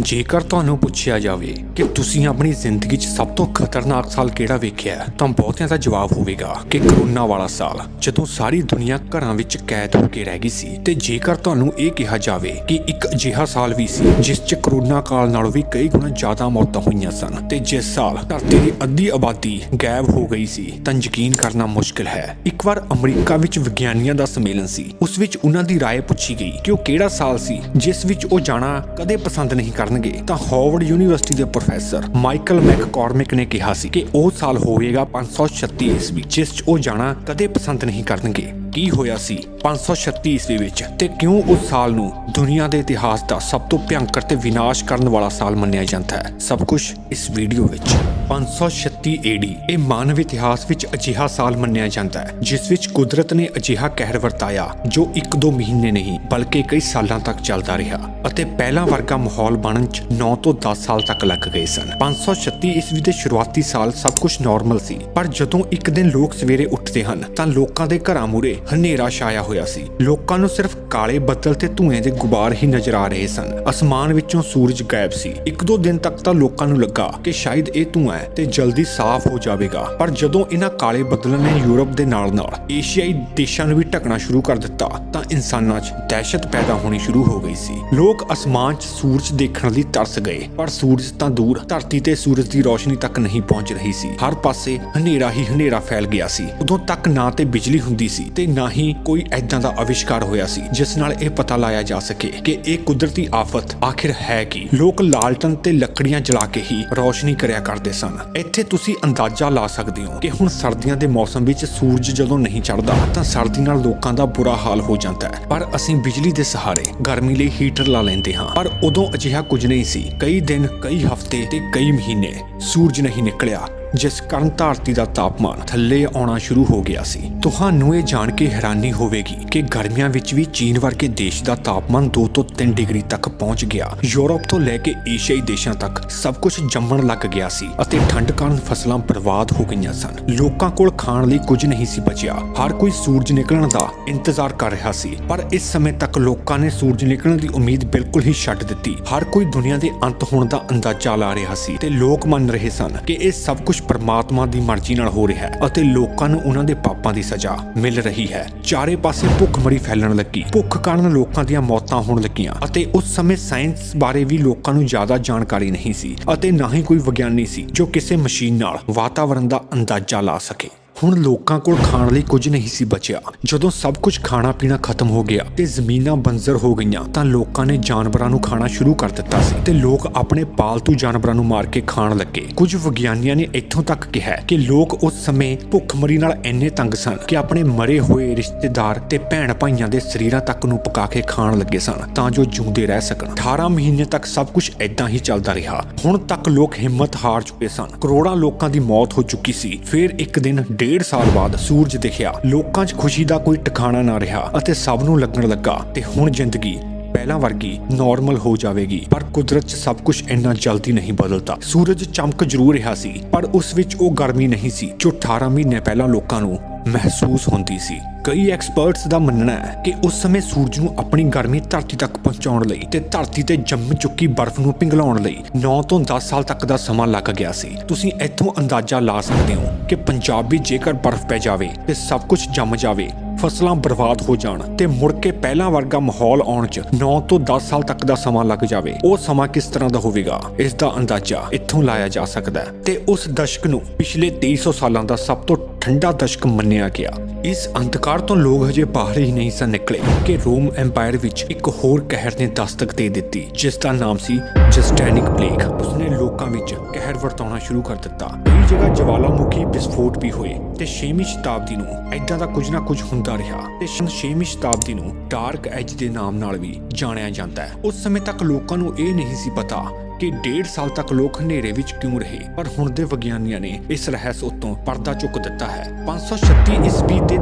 ਜੇਕਰ ਤੁਹਾਨੂੰ ਪੁੱਛਿਆ ਜਾਵੇ ਕਿ ਤੁਸੀਂ ਆਪਣੀ ਜ਼ਿੰਦਗੀ 'ਚ ਸਭ ਤੋਂ ਖਤਰਨਾਕ ਸਾਲ ਕਿਹੜਾ ਵੇਖਿਆ ਹੈ, ਤਾਂ ਬਹੁਤਿਆਂ ਦਾ ਜਵਾਬ ਹੋਵੇਗਾ ਕਿ ਕਰੋਨਾ ਵਾਲਾ ਸਾਲ ਜਦੋਂ ਸਾਰੀ ਦੁਨੀਆ ਘਰਾਂ ਵਿੱਚ ਕੈਦ ਹੋ ਕੇ ਰਹਿ ਗਈ ਸੀ ਤੇ ਜੇਕਰ ਤੁਹਾਨੂੰ ਇਹ ਕਿਹਾ ਜਾਵੇ ਕਿ ਇੱਕ ਅਜਿਹਾ ਸਾਲ ਵੀ ਸੀ ਜਿਸ 'ਚ ਕਰੋਨਾ ਕਾਲ ਨਾਲੋਂ ਵੀ ਕਈ ਗੁਣਾ ਜ਼ਿਆਦਾ ਮੌਤਾਂ ਹੋਈਆਂ ਸਨ ਤੇ ਜਿਸ ਸਾਲ ਧਰਤੀ ਦੀ ਅੱਧੀ ਆਬਾਦੀ ਗਾਇਬ ਹੋ ਗਈ ਸੀ ਤਾਂ ਯਕੀਨ ਕਰਨਾ ਮੁਸ਼ਕਲ ਹੈ ਇੱਕ ਵਾਰ ਅਮਰੀਕਾ ਵਿੱਚ ਵਿਗਿਆਨੀਆਂ ਦਾ ਸੰਮੇਲਨ ਸੀ ਉਸ ਵਿੱਚ ਉਹਨਾਂ ਦੀ رائے ਪੁੱਛੀ ਗਈ ਕਿ ਉਹ ਕਿਹੜਾ ਸਾਲ ਸੀ ਜਿਸ ਵਿੱਚ ਉਹ ਜਾਣਾ ਕਦੇ ਪਸੰਦ ਨਹੀਂ ਕਰਨਗੇ, ਤਾਂ ਹਾਰਵਰਡ ਯੂਨੀਵਰਸਿਟੀ ਦੇ ਪ੍ਰੋਫੈਸਰ ਮਾਈਕਲ ਮੈਕਕਾਰਮਿਕ ਨੇ ਕਿਹਾ ਸੀ ਕਿ ਉਹ ਸਾਲ ਹੋਵੇਗਾ 536 ਈਸਵੀ, ਜਿਸ 'ਚ ਉਹ ਜਾਣਾ ਕਦੇ ਪਸੰਦ ਨਹੀਂ ਕਰਨਗੇ। ਕੀ ਹੋਇਆ ਸੀ 536 ਈਸਵੀ ਵਿੱਚ? ਤੇ ਕਿਉਂ ਉਸ ਸਾਲ ਨੂੰ ਦੁਨੀਆ ਦੇ ਇਤਿਹਾਸ ਦਾ ਸਭ ਤੋਂ ਭਿਆਨਕ ਤੇ ਵਿਨਾਸ਼ ਕਰਨ ਵਾਲਾ ਸਾਲ ਮੰਨਿਆ ਜਾਂਦਾ ਹੈ? ਸਭ ਕੁਝ ਇਸ ਵੀਡੀਓ ਵਿੱਚ। 536 ਏਡੀ ਇਹ ਮਾਨਵ ਇਤਿਹਾਸ ਵਿੱਚ ਅਜਿਹਾ ਸਾਲ ਮੰਨਿਆ ਜਾਂਦਾ ਹੈ, ਜਿਸ ਵਿੱਚ ਕੁਦਰਤ ਨੇ ਅਜਿਹਾ ਕਹਿਰ ਵਰਤਾਇਆ ਜੋ ਇੱਕ ਦੋ ਮਹੀਨੇ ਨਹੀਂ, ਬਲਕਿ ਕਈ ਸਾਲਾਂ ਤੱਕ ਚੱਲਦਾ ਰਿਹਾ ਅਤੇ ਪਹਿਲਾ ਵਰਗਾ ਮਾਹੌਲ ਬਣਨ 'ਚ 9 ਤੋਂ 10 ਸਾਲ ਤੱਕ ਲੱਗ ਗਏ ਸਨ। 536 ਈਸਵੀ ਦੇ ਸ਼ੁਰੂਆਤੀ ਸਾਲ ਸਭ ਕੁਝ ਨਾਰਮਲ ਸੀ, ਪਰ ਜਦੋਂ ਇੱਕ ਦਿਨ ਲੋਕ ਸਵੇਰੇ ਉੱਠਦੇ ਹਨ, ਤਾਂ ਲੋਕਾਂ ਦੇ ਘਰਾਂ ਮੂਰੇ ਹਨੇਰਾ ਛਾਇਆ ਹੋਇਆ ਸੀ। ਲੋਕਾਂ ਨੂੰ ਸਿਰਫ ਕਾਲੇ ਬੱਦਲ ਤੇ ਧੂਏ ਦੇ ਗੁਬਾਰ ਹੀ ਨਜ਼ਰ ਆ ਰਹੇ ਸਨ। ਅਸਮਾਨ ਵਿੱਚੋਂ ਸੂਰਜ ਗਾਇਬ ਸੀ। ਇੱਕ ਦੋ ਦਿਨ ਤੱਕ ਤਾਂ ਲੋਕਾਂ ਨੂੰ ਲੱਗਾ ਕਿ ਸ਼ਾਇਦ ਇਹ ਧੂਆਂ ਹੈ ਤੇ ਜਲਦੀ ਸਾਫ਼ ਹੋ ਜਾਵੇਗਾ। ਪਰ ਜਦੋਂ ਇਹਨਾਂ ਕਾਲੇ ਬੱਦਲਾਂ ਨੇ ਯੂਰਪ ਦੇ ਨਾਲ-ਨਾਲ ਏਸ਼ੀਆਈ ਦੇਸ਼ਾਂ ਨੂੰ ਵੀ ਢਕਣਾ ਸ਼ੁਰੂ ਕਰ ਦਿੱਤਾ, ਤਾਂ ਇਨਸਾਨਾਂ 'ਚ ਦਹਿਸ਼ਤ ਪੈਦਾ ਹੋਣੀ ਸ਼ੁਰੂ ਹੋ ਗਈ ਸੀ। ਲੋਕ ਅਸਮਾਨ 'ਚ ਸੂਰਜ ਦੇਖਣ ਲਈ ਤਰਸ ਗਏ, ਪਰ ਸੂਰਜ ਤਾਂ ਦੂਰ, ਧਰਤੀ ਤੇ ਸੂਰਜ ਦੀ ਰੋਸ਼ਨੀ ਤੱਕ ਨਹੀਂ ਪਹੁੰਚ ਰਹੀ ਸੀ। ਹਰ ਪਾਸੇ ਹਨੇਰਾ ਹੀ ਹਨੇਰਾ ਫੈਲ ਗਿਆ ਸੀ। ਉਦੋਂ ਤੱਕ ਨਾ ਤੇ ਬਿਜਲੀ ਹੁੰਦੀ ਸੀ ਤੇ ਨਾ ਹੀ ਕੋਈ ਐਦਾਂ ਦਾ ਅਵਿਸ਼ਕਾਰ ਹੋਇਆ ਸੀ, ਜਿਸ ਨਾਲ ਇਹ ਪਤਾ ਲਾਇਆ ਜਾ ਸਕੇ ਕਿ ਇਹ ਕੁਦਰਤੀ ਆਫਤ ਆਖਿਰ ਹੈ ਕੀ। ਲੋਕ ਲਾਲਟਨ ਤੇ ਲੱਕੜੀਆਂ ਜਲਾ ਕੇ ਹੀ ਰੋਸ਼ਨੀ ਕਰਿਆ ਕਰਦੇ ਸਨ। ਇੱਥੇ ਤੁਸੀਂ ਤੁਸੀਂ ਅੰਦਾਜ਼ਾ ਲਾ ਸਕਦੇ ਹੋ ਕਿ ਹੁਣ ਸਰਦੀਆਂ ਦੇ ਮੌਸਮ ਵਿੱਚ ਸੂਰਜ ਜਦੋਂ ਨਹੀਂ ਚੜਦਾ ਤਾਂ ਸਰਦੀ ਨਾਲ ਲੋਕਾਂ ਦਾ ਬੁਰਾ ਹਾਲ ਹੋ ਜਾਂਦਾ ਹੈ। ਪਰ ਅਸੀਂ ਬਿਜਲੀ ਦੇ ਸਹਾਰੇ ਗਰਮੀ ਲਈ ਹੀਟਰ ਲਾ ਲੈਂਦੇ ਹਾਂ। ਪਰ ਉਦੋਂ ਅਜਿਹਾ ਕੁਝ ਨਹੀਂ ਸੀ। ਕਈ ਦਿਨ, ਕਈ ਹਫ਼ਤੇ ਤੇ ਕਈ ਮਹੀਨੇ ਸੂਰਜ ਨਹੀਂ ਨਿਕਲਿਆ, ਜਿਸ ਕਾਰਨ ਧਰਤੀ ਦਾ ਤਾਪਮਾਨ ਥੱਲੇ ਆਉਣਾ ਸ਼ੁਰੂ ਹੋ ਗਿਆ ਸੀ। ਤੁਹਾਨੂੰ ਇਹ ਜਾਣ ਕੇ ਹੈਰਾਨੀ ਹੋਵੇਗੀ ਕਿ ਗਰਮੀਆਂ ਵਿੱਚ ਵੀ ਚੀਨ ਵਰਗੇ ਦੇਸ਼ ਦਾ ਤਾਪਮਾਨ 2 ਤੋਂ 3 ਡਿਗਰੀ ਤੱਕ ਪਹੁੰਚ ਗਿਆ। ਯੂਰਪ ਤੋਂ ਲੈ ਕੇ ਏਸ਼ੀਆਈ ਦੇਸ਼ਾਂ ਤੱਕ ਸਭ ਕੁਝ ਜੰਮਣ ਲੱਗ ਗਿਆ ਸੀ ਅਤੇ ਠੰਡ ਕਾਰਨ ਫਸਲਾਂ ਬਰਬਾਦ ਹੋ ਗਈਆਂ ਸਨ। ਲੋਕਾਂ ਕੋਲ ਖਾਣ ਲਈ ਕੁਝ ਨਹੀਂ ਸੀ ਬਚਿਆ। ਹਰ ਕੋਈ ਸੂਰਜ ਨਿਕਲਣ ਦਾ ਇੰਤਜ਼ਾਰ ਕਰ ਰਿਹਾ ਸੀ, ਪਰ ਇਸ ਸਮੇਂ ਤੱਕ ਲੋਕਾਂ ਨੇ ਸੂਰਜ ਨਿਕਲਣ ਦੀ ਉਮੀਦ ਬਿਲਕੁਲ ਹੀ ਛੱਡ ਦਿੱਤੀ। ਹਰ ਕੋਈ ਦੁਨੀਆ ਦੇ ਅੰਤ ਹੋਣ ਦਾ ਅੰਦਾਜ਼ਾ ਲਾ ਰਿਹਾ ਸੀ ਤੇ ਲੋਕ ਮਨ ਰਹੇ ਸਨ ਕਿ ਇਹ ਸਭ ਕੁਝ ਪਰਮਾਤਮਾ ਦੀ ਮਰਜ਼ੀ ਨਾਲ ਹੋ ਰਿਹਾ ਹੈ ਅਤੇ ਲੋਕਾਂ ਨੂੰ ਉਹਨਾਂ ਦੇ ਪਾਪਾਂ ਦੀ ਸਜ਼ਾ ਮਿਲ ਰਹੀ ਹੈ। ਚਾਰੇ ਪਾਸੇ ਭੁੱਖਮਰੀ ਫੈਲਣ ਲੱਗੀ। ਭੁੱਖ ਕਾਰਨ ਲੋਕਾਂ ਦੀਆਂ ਮੌਤਾਂ ਹੋਣ ਲੱਗੀਆਂ ਅਤੇ ਉਸ ਸਮੇਂ ਸਾਇੰਸ ਬਾਰੇ ਵੀ ਲੋਕਾਂ ਨੂੰ ਜ਼ਿਆਦਾ ਜਾਣਕਾਰੀ ਨਹੀਂ ਸੀ ਅਤੇ ਨਾ ਹੀ ਕੋਈ ਵਿਗਿਆਨੀ ਸੀ ਜੋ ਕਿਸੇ ਮਸ਼ੀਨ ਨਾਲ ਵਾਤਾਵਰਣ ਦਾ ਅੰਦਾਜ਼ਾ ਲਾ ਸਕੇ। ਹੁਣ ਲੋਕਾਂ ਕੋਲ ਖਾਣ ਲਈ ਕੁਝ ਨਹੀਂ ਸੀ ਬਚਿਆ। ਜਦੋਂ ਸਭ ਕੁਝ ਖਾਣਾ ਪੀਣਾ ਖਤਮ ਹੋ ਗਿਆ ਤੇ ਜ਼ਮੀਨਾਂ ਬੰਜ਼ਰ ਹੋ ਗਈਆਂ, ਤਾਂ ਲੋਕਾਂ ਨੇ ਜਾਨਵਰਾਂ ਨੂੰ ਖਾਣਾ ਸ਼ੁਰੂ ਕਰ ਦਿੱਤਾ ਸੀ ਤੇ ਲੋਕ ਆਪਣੇ ਪਾਲਤੂ ਜਾਨਵਰਾਂ ਨੂੰ ਮਾਰ ਕੇ ਖਾਣ ਲੱਗੇ। ਕੁਝ ਵਿਗਿਆਨੀਆਂ ਨੇ ਇੱਥੋਂ ਤੱਕ ਕਿਹਾ ਕਿ ਲੋਕ ਉਸ ਸਮੇਂ ਭੁੱਖਮਰੀ ਨਾਲ ਇੰਨੇ ਤੰਗ ਸਨ ਕਿ ਆਪਣੇ ਮਰੇ ਹੋਏ ਰਿਸ਼ਤੇਦਾਰ ਤੇ ਭੈਣ ਭਾਈਆਂ ਦੇ ਸਰੀਰਾਂ ਤੱਕ ਨੂੰ ਪਕਾ ਕੇ ਖਾਣ ਲੱਗੇ ਸਨ, ਤਾਂ ਜੋ ਜਿਉਂਦੇ ਰਹਿ ਸਕਣ। 18 ਮਹੀਨੇ ਤੱਕ ਸਭ ਕੁਝ ਐਦਾਂ ਹੀ ਚੱਲਦਾ ਰਿਹਾ। ਹੁਣ ਤੱਕ ਲੋਕ ਹਿੰਮਤ ਹਾਰ ਚੁੱਕੇ ਸਨ। ਕਰੋੜਾਂ ਲੋਕਾਂ ਦੀ ਮੌਤ ਹੋ ਚੁੱਕੀ ਸੀ। ਫਿਰ ਇੱਕ ਦਿਨ ਡੇਢ ਸਾਲ ਬਾਅਦ ਸੂਰਜ ਦਿਖਿਆ। ਲੋਕਾਂ 'ਚ ਖੁਸ਼ੀ ਦਾ ਕੋਈ ਟਿਕਾਣਾ ਨਾ ਰਿਹਾ ਅਤੇ ਸਭ ਨੂੰ ਲੱਗਣ ਲੱਗਾ ਤੇ ਹੁਣ ਜ਼ਿੰਦਗੀ ਪਹਿਲਾਂ ਵਰਗੀ ਨਾਰਮਲ ਹੋ ਜਾਵੇਗੀ। ਪਰ ਕੁਦਰਤ 'ਚ ਸਭ ਕੁਝ ਇੰਨਾ ਜਲਦੀ ਨਹੀਂ ਬਦਲਦਾ। ਸੂਰਜ ਚਮਕ ਜ਼ਰੂਰ ਰਿਹਾ ਸੀ, ਪਰ ਉਸ ਵਿੱਚ ਉਹ ਗਰਮੀ ਨਹੀਂ ਸੀ, ਜੋ 18 ਮਹੀਨੇ ਪਹਿਲਾਂ ਲੋਕਾਂ ਨੂੰ ਮਹਿਸੂਸ ਹੁੰਦੀ ਸੀ। ਕਈ ਐਕਸਪਰਟਸ ਦਾ ਮੰਨਣਾ ਹੈ ਕਿ ਉਸ ਸਮੇਂ ਸੂਰਜ ਨੂੰ ਆਪਣੀ ਗਰਮੀ ਧਰਤੀ ਤੱਕ ਪਹੁੰਚਾਉਣ ਲਈ ਤੇ ਧਰਤੀ ਤੇ ਜੰਮ ਚੁੱਕੀ ਬਰਫ਼ ਨੂੰ ਪਿਘਲਾਉਣ ਲਈ 9 ਤੋਂ 10 ਸਾਲ ਤੱਕ ਦਾ ਸਮਾਂ ਲੱਗ ਗਿਆ ਸੀ। ਤੁਸੀਂ ਇੱਥੋਂ ਅੰਦਾਜ਼ਾ ਲਾ ਸਕਦੇ ਹੋ ਕਿ ਪੰਜਾਬ ਵਿੱਚ ਜੇਕਰ ਬਰਫ਼ ਪੈ ਜਾਵੇ ਤੇ ਸਭ ਕੁਝ ਜੰਮ ਜਾਵੇ, ਫਸਲਾਂ ਬਰਬਾਦ ਹੋ ਜਾਣ ਤੇ ਮੁੜ ਕੇ ਪਹਿਲਾਂ ਵਰਗਾ ਮਾਹੌਲ ਆਉਣ 'ਚ 9 ਤੋਂ 10 ਸਾਲ ਤੱਕ ਦਾ ਸਮਾਂ ਲੱਗ ਜਾਵੇ, ਉਹ ਸਮਾਂ ਕਿਸ ਤਰ੍ਹਾਂ ਦਾ ਹੋਵੇਗਾ? ਇਸ ਦਾ ਅੰਦਾਜ਼ਾ ਇੱਥੋਂ ਲਾਇਆ ਜਾ ਸਕਦਾ ਹੈ ਤੇ ਉਸ ਦਸ਼ਕ ਨੂੰ ਪਿਛਲੇ 2300 ਸਾਲਾਂ ਦਾ ਸਭ ਤੋਂ ਠੰਡਾ ਦਸ਼ਕ ਮੰਨਿਆ ਗਿਆ। ਇਸ ਅੰਧਕਾਰ ਤੋਂ ਲੋਕ ਹਜੇ ਬਾਹਰ ਹੀ ਨਹੀਂ ਸਨ ਨਿਕਲੇ ਕਿ ਰੋਮ ਐਮਪਾਇਰ ਵਿੱਚ ਇੱਕ ਹੋਰ ਕਹਿਰ ਨੇ ਦਸਤਕ ਦੇ ਦਿੱਤੀ, ਜਿਸ ਦਾ ਨਾਮ ਸੀ ਜਸਟੈਨਿਕ ਪਲੇਗ ਉਸਨੇ ਲੋਕਾਂ ਵਿੱਚ ਕਹਿਰ ਵਰਤਾਉਣਾ ਸ਼ੁਰੂ ਕਰ ਦਿੱਤਾ। ਕਈ ਜਗ੍ਹਾ ਜਵਾਲਾਮੁਖੀ ਵਿਸਫੋਟ ਵੀ ਹੋਏ ਤੇ 6ਵੀਂ ਸ਼ਤਾਬਦੀ ਨੂੰ ਐਦਾਂ ਦਾ ਕੁਝ ਨਾ ਕੁਝ ਹੁੰਦਾ ਰਿਹਾ ਤੇ 6ਵੀਂ ਸ਼ਤਾਬਦੀ ਨੂੰ ਡਾਰਕ ਐਜ ਦੇ ਨਾਮ ਨਾਲ ਵੀ ਜਾਣਿਆ ਜਾਂਦਾ ਹੈ। ਉਸ ਸਮੇਂ ਤੱਕ ਲੋਕਾਂ ਨੂੰ ਇਹ ਨਹੀਂ ਸੀ ਪਤਾ ਕਿ ਡੇਢ ਸਾਲ ਤੱਕ ਲੋਕ ਹਨੇਰੇ ਵਿੱਚ ਕਿਉਂ ਰਹੇ? ਪਰ ਹੁਣ ਦੇ ਵਿਗਿਆਨੀਆਂ ਨੇ ਇਸ ਰਹੱਸ ਉੱਤੋਂ ਪਰਦਾ ਚੁੱਕ ਦਿੱਤਾ ਹੈ। 536 ਈਸਵੀ ਦੇ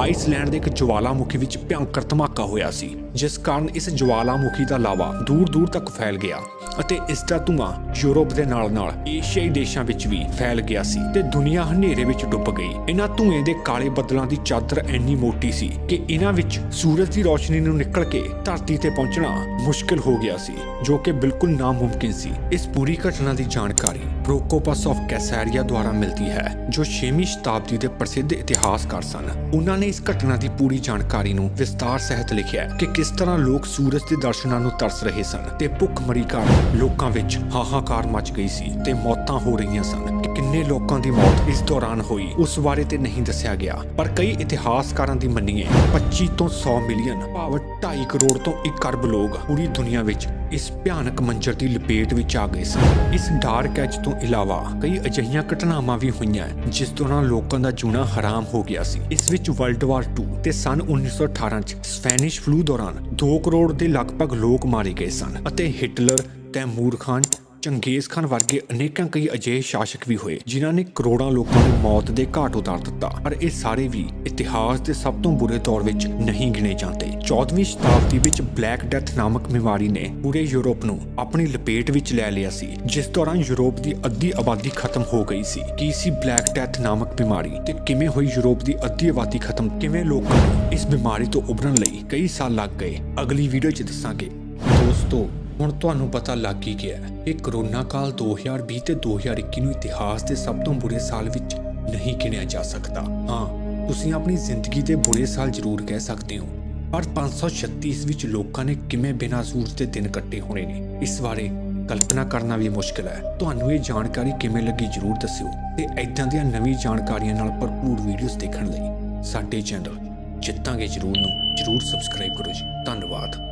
ਆਈਸਲੈਂਡ ਦੇ ਇੱਕ ਜਵਾਲਾਮੁਖੀ ਵਿੱਚ ਭਿਅੰਕਰ ਧਮਾਕਾ ਹੋਇਆ ਸੀ, ਜਿਸ ਕਾਰਨ ਇਸ ਜਵਾਲਾਮੁਖੀ ਦਾ ਲਾਵਾ ਦੂਰ ਦੂਰ ਤੱਕ ਫੈਲ ਗਿਆ ਅਤੇ ਇਸ ਦਾ ਧੂਆਂ ਯੂਰਪ ਦੇ ਨਾਲ-ਨਾਲ ਏਸ਼ੀਆਈ ਦੇਸ਼ਾਂ ਵਿੱਚ ਵੀ ਫੈਲ ਗਿਆ ਸੀ ਤੇ ਦੁਨੀਆ ਹਨੇਰੇ ਵਿੱਚ ਡੁੱਬ ਗਈ। ਇਹਨਾਂ ਧੂਏ ਦੇ ਕਾਲੇ ਬੱਦਲਾਂ ਦੀ ਚਾਦਰ ਐਨੀ ਮੋਟੀ ਸੀ ਕਿ ਇਹਨਾਂ ਵਿੱਚ ਸੂਰਜ ਦੀ ਰੋਸ਼ਨੀ ਨੂੰ ਨਿਕਲ ਕੇ ਧਰਤੀ ਤੇ ਪਹੁੰਚਣਾ ਮੁਸ਼ਕਲ ਹੋ ਗਿਆ ਸੀ, ਜੋ ਕਿ ਬਿਲਕੁਲ ਨਾਮੁਮਕਿਨ ਸੀ। ਇਸ ਪੂਰੀ ਘਟਨਾ ਦੀ ਜਾਣਕਾਰੀ ਪ੍ਰੋਕੋਪਸ ਆਫ ਕੈਸੈਰੀਆ ਦੁਆਰਾ ਮਿਲਦੀ ਹੈ, ਜੋ 6ਵੀਂ ਸ਼ਤਾਬਦੀ ਦੇ ਪ੍ਰਸਿੱਧ ਇਤਿਹਾਸਕਾਰ ਸਨ। ਉਹਨਾਂ ਨੇ ਇਸ ਘਟਨਾ ਦੀ ਪੂਰੀ ਜਾਣਕਾਰੀ ਨੂੰ ਵਿਸਤਾਰ ਸਹਿਤ ਲਿਖਿਆ ਹੈ ਕਿ ਕਿਸ ਤਰ੍ਹਾਂ ਲੋਕ ਸੂਰਜ ਦੇ ਦਰਸ਼ਨਾਂ ਨੂੰ ਤਰਸ ਰਹੇ ਸਨ ਤੇ ਭੁੱਖਮਰੀ ਕਾਰਨ ਲੋਕਾਂ ਵਿੱਚ ਹਾਹਾਕਾਰ ਮਚ ਗਈ ਸੀ ਤੇ ਮੌਤਾਂ ਹੋ ਰਹੀਆਂ ਸਨ। ਕਿੰਨੇ ਲੋਕਾਂ ਦੀ ਮੌਤ ਇਸ ਦੌਰਾਨ ਹੋਈ, ਉਸ ਬਾਰੇ ਤੇ ਨਹੀਂ ਦੱਸਿਆ ਗਿਆ। ਪਰ ਕਈ ਇਤਿਹਾਸਕਾਰਾਂ ਦੀ ਮੰਨੀਏ 25 ਤੋਂ 100 ਮਿਲੀਅਨ, ਭਾਵ 2.5 ਕਰੋੜ ਤੋਂ 1 ਅਰਬ ਲੋਕ ਪੂਰੀ ਦੁਨੀਆ ਵਿੱਚ ਇਸ ਭਿਆਨਕ ਮੰਜ਼ਰ ਦੀ ਲਪੇਟ ਵਿੱਚ ਆ ਗਏ ਸਨ। ਇਸ ਡਾਰਕ ਐਜ ਤੋਂ ਇਲਾਵਾ ਕਈ ਅਜਿਹੀਆਂ ਘਟਨਾਵਾਂ ਵੀ ਹੋਈਆਂ, ਜਿਸ ਦੌਰਾਨ ਲੋਕਾਂ ਦਾ ਜੂਣਾ ਹਰਾਮ ਹੋ ਗਿਆ ਸੀ। ਇਸ ਵਿੱਚ ਵਰਲਡ ਵਾਰ 2 ਤੇ ਸਨ 1918 ਚ ਸਪੈਨਿਸ਼ ਫਲੂ ਦੌਰਾਨ 2 ਕਰੋੜ ਦੇ ਲਗਭਗ ਲੋਕ ਮਾਰੇ ਗਏ ਸਨ ਅਤੇ ਹਿਟਲਰ, ਤੈਮੂਰ ਖਾਨ ਚੰਗੇਜ਼ ਖਾਨ ਵਰਗੇ ਅਨੇਕਾਂ ਕਈ ਅਜਿਹੇ ਸ਼ਾਸਕ ਵੀ ਹੋਏ, ਜਿਨ੍ਹਾਂ ਨੇ ਕਰੋੜਾਂ ਲੋਕਾਂ ਨੂੰ ਮੌਤ ਦੇ ਘਾਟ ਉਤਾਰ ਦਿੱਤਾ। ਪਰ ਇਹ ਸਾਰੇ ਵੀ ਇਤਿਹਾਸ ਦੇ ਸਭ ਤੋਂ ਬੁਰੇ ਦੌਰ ਵਿੱਚ ਨਹੀਂ ਗਿਣੇ ਜਾਂਦੇ। 14ਵੀਂ ਸ਼ਤਾਬਦੀ ਵਿੱਚ ਬਲੈਕ ਡੈਥ ਨਾਮਕ ਬਿਮਾਰੀ ਨੇ ਪੂਰੇ ਯੂਰਪ ਨੂੰ ਆਪਣੀ ਲਪੇਟ ਵਿੱਚ ਲੈ ਲਿਆ ਸੀ, ਜਿਸ ਦੌਰਾਨ ਯੂਰਪ ਦੀ ਅੱਧੀ ਆਬਾਦੀ ਖਤਮ ਹੋ ਗਈ ਸੀ। ਕੀ ਸੀ ਬਲੈਕ ਡੈਥ ਨਾਮਕ ਬਿਮਾਰੀ ਤੇ ਕਿਵੇਂ ਹੋਈ ਯੂਰਪ ਦੀ ਅੱਧੀ ਆਬਾਦੀ ਖਤਮ? ਕਿਵੇਂ ਲੋਕਾਂ ਨੂੰ ਇਸ ਬਿਮਾਰੀ ਤੋਂ ਉਭਰਨ ਲਈ ਕਈ ਸਾਲ ਲੱਗ ਗਏ? ਅਗਲੀ ਵੀਡੀਓ 'ਚ ਦੱਸਾਂਗੇ। ਦੋਸਤੋ ਹੁਣ ਤੁਹਾਨੂੰ ਪਤਾ ਲੱਗ ਹੀ ਗਿਆ ਹੈ ਕਿ ਕਰੋਨਾ ਕਾਲ 2020 ਤੇ 2021 ਨੂੰ ਇਤਿਹਾਸ ਦੇ ਸਭ ਤੋਂ ਬੁਰੇ ਸਾਲ ਵਿੱਚ ਨਹੀਂ ਗਿਣਿਆ ਜਾ ਸਕਦਾ। ਹਾਂ, ਤੁਸੀਂ ਆਪਣੀ ਜ਼ਿੰਦਗੀ ਦੇ ਬੁਰੇ ਸਾਲ ਜ਼ਰੂਰ ਕਹਿ ਸਕਦੇ ਹੋ, ਪਰ 536 ਵਿੱਚ ਲੋਕਾਂ ਨੇ ਕਿਵੇਂ ਬਿਨਾਂ ਸੂਰਜ ਦੇ ਦਿਨ ਕੱਟੇ ਹੋਣੇ ਨੇ, ਇਸ ਬਾਰੇ ਕਲਪਨਾ ਕਰਨਾ ਵੀ ਮੁਸ਼ਕਲ ਹੈ। ਤੁਹਾਨੂੰ ਇਹ ਜਾਣਕਾਰੀ ਕਿਵੇਂ ਲੱਗੀ ਜ਼ਰੂਰ ਦੱਸਿਓ ਤੇ ਐਦਾਂ ਦੀਆਂ ਨਵੀਂ ਜਾਣਕਾਰੀਆਂ ਨਾਲ ਭਰਪੂਰ ਵੀਡੀਓਜ਼ ਦੇਖਣ ਲਈ ਸਾਡੇ ਚੈਨਲ ਜਿੱਤਾਂਗੇ ਜ਼ਰੂਰ ਨੂੰ, ਜ਼ਰੂਰ ਸਬਸਕ੍ਰਾਈਬ ਕਰੋ ਜੀ। ਧੰਨਵਾਦ।